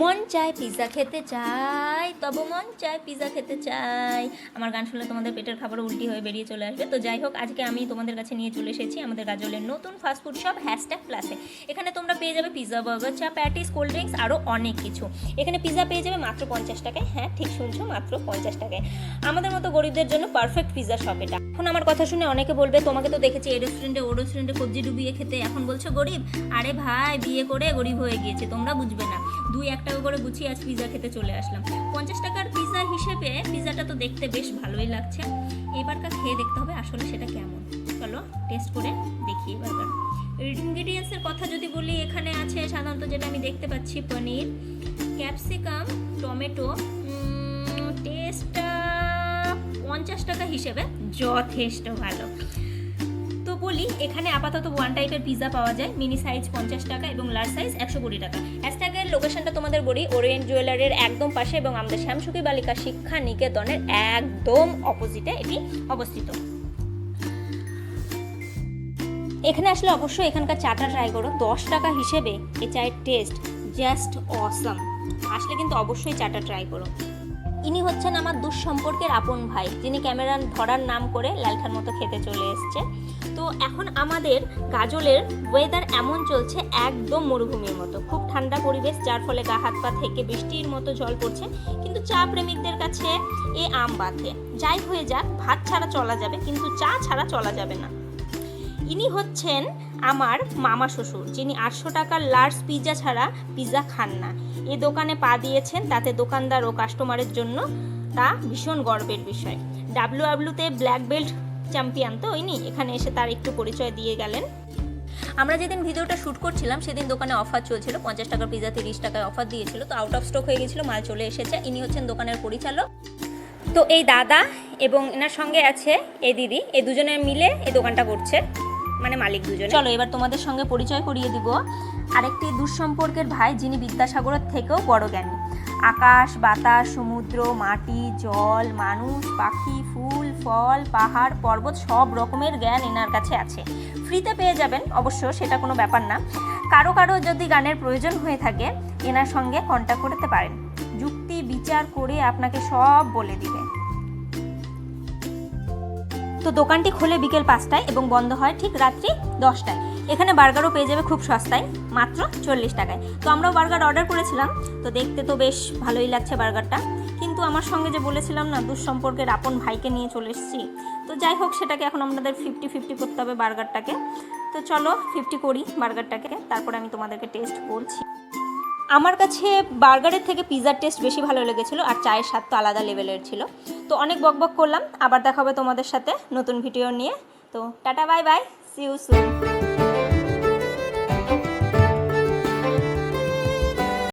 মন চায় পিৎজা খেতে চাই, তবে মন চায় পিৎজা খেতে চাই। আমার গান শুনলে তোমাদের পেটের খাবার উল্টি হয়ে বেরিয়ে চলে আসবে। তো যাই হোক, আজকে আমি তোমাদের কাছে নিয়ে চলে এসেছি আমাদের গাজলের নতুন ফাস্টফুড শপ হ্যাশট্যাগ প্লাসে এখানে তোমরা পেয়ে যাবে পিৎজা বার্গার চা প্যাটিস কোল্ড ড্রিঙ্কস আরও অনেক কিছু। এখানে পিৎজা পেয়ে যাবে মাত্র পঞ্চাশ টাকায়। হ্যাঁ ঠিক শুনছো, মাত্র পঞ্চাশ টাকায়। আমাদের মতো গরিবদের জন্য পারফেক্ট পিৎজা শপ এটা। এখন আমার কথা শুনে অনেকে বলবে, তোমাকে তো দেখেছি এই রেস্টুরেন্টে ও রেস্টুরেন্টে কবজি ডুবিয়ে খেতে। এখন বলছো, গরিব? আরে ভাই, বিয়ে করে গরিব হয়ে গিয়েছে, তোমরা বুঝবে না। দুই এক টাকা করে গুছিয়ে আজ পিজা খেতে চলে আসলাম। পঞ্চাশ টাকার পিৎজা হিসেবে পিজাটা তো দেখতে বেশ ভালোই লাগছে। এবারকার খেয়ে দেখতে হবে আসলে সেটা কেমন। চলো টেস্ট করে দেখি এবারকার ইনগ্রিডিয়েন্টসের কথা যদি বলি, এখানে আছে সাধারণত যেটা আমি দেখতে পাচ্ছি, পনির ক্যাপসিকাম টমেটো। টেস্টটা পঞ্চাশ টাকা হিসেবে যথেষ্ট ভালো। বলি, এখানে আপাতত ওয়ান টাইপের পিৎজা পাওয়া যায়। মিনি সাইজ পঞ্চাশ টাকা এবং লার্জ সাইজ একশো কুড়ি টাকা। হ্যাশট্যাগের লোকেশনটা তোমাদের বলি ওরিয়েন্ট জুয়েলারের একদম পাশে এবং আমাদের শ্যামসুখী বালিকা শিক্ষা নিকেতনের একদম অপোজিটে এটি অবস্থিত। এখানে আসলে অবশ্যই এখানকার চাটা ট্রাই করো। দশ টাকা হিসেবে এ চায়ের টেস্ট জাস্ট অসাম আসলে কিন্তু অবশ্যই চাটা ট্রাই করো। ইনি হচ্ছেন আমার দুঃসম্পর্কের আপন ভাই, যিনি ক্যামেরা ধরার নাম করে লালখার মতো খেতে চলে এসছে। তো এখন আমাদের গাজলের ওয়েদার এমন চলছে, একদম মরুভূমির মতো। খুব ঠান্ডা পরিবেশ, যার ফলে গা হাত পা থেকে বৃষ্টির মতো জল পড়ছে। কিন্তু চা প্রেমিকদের কাছে এ আম বাথে যাই হয়ে যাক, ভাত ছাড়া চলা যাবে, কিন্তু চা ছাড়া চলা যাবে না। ইনি হচ্ছেন আমার মামা শ্বশুর, যিনি আটশো টাকার লার্জ পিৎজা ছাড়া পিৎজা খান না। এ দোকানে পা দিয়েছেন, তাতে দোকানদার ও কাস্টমারের জন্য তা ভীষণ গর্বের বিষয়। ডাব্লিউ ডাব্লিউতে ব্ল্যাক বেল্ট চ্যাম্পিয়ন তো ইনি, এখানে এসে তার একটু পরিচয় দিয়ে গেলেন। আমরা যেদিন ভিডিওটা শ্যুট করছিলাম, সেদিন দোকানে অফার চলছিল, পঞ্চাশ টাকার পিৎজা তিরিশ টাকায় অফার দিয়েছিল, তো আউট অফ স্টক হয়ে গেছিল, মাল চলে এসেছে। ইনি হচ্ছেন দোকানের পরিচালক। তো এই দাদা এবং এনার সঙ্গে আছে, এই দিদি, এই দুজনে মিলে এই দোকানটা করছে। মানে মালিক দুজনে চলো, এবার তোমাদের সঙ্গে পরিচয় করিয়ে দিব। আরেকটি দুঃসম্পর্কের ভাই, যিনি বিদ্যাসাগরের থেকেও বড় জ্ঞানী। আকাশ, বাতাস, সমুদ্র, মাটি, জল, মানুষ, পাখি, ফুল, ফল, পাহাড়, পর্বত, সব রকমের জ্ঞান এনার কাছে আছে। ফ্রিতে পেয়ে যাবেন, অবশ্য সেটা কোনো ব্যাপার না। কারও কারও যদি গানের প্রয়োজন হয়ে থাকে, এনার সঙ্গে কন্ট্যাক্ট করতে পারেন। যুক্তি, বিচার করে আপনাকে সব বলে দিবে। তো দোকানটি খোলে বিকেল পাঁচটায় এবং বন্ধ হয় ঠিক রাত্রি দশটায়। এখানে বার্গারও পেয়ে যাবে খুব সস্তায়, মাত্র চল্লিশ টাকায়। তো আমরাও বার্গার অর্ডার করেছিলাম, তো দেখতে তো বেশ ভালোই লাগছে বার্গারটা। কিন্তু আমার সঙ্গে যে বলেছিলাম না, দুঃসম্পর্কের আপন ভাইকে নিয়ে চলে এসেছি। তো যাই হোক, সেটাকে এখন আমাদের ফিফটি ফিফটি করতে হবে বার্গারটাকে। তো চলো ফিফটি করি বার্গারটাকে, তারপরে আমি তোমাদেরকে টেস্ট বলছি। আমার কাছে বার্গারের থেকে পিজার টেস্ট বেশি ভালো লেগেছিলো আর চায়ের স্বাদ তো আলাদা লেভেলের ছিল। তো অনেক বক করলাম, আবার দেখা হবে তোমাদের সাথে নতুন ভিডিও নিয়ে। তো tata bye bye see you soon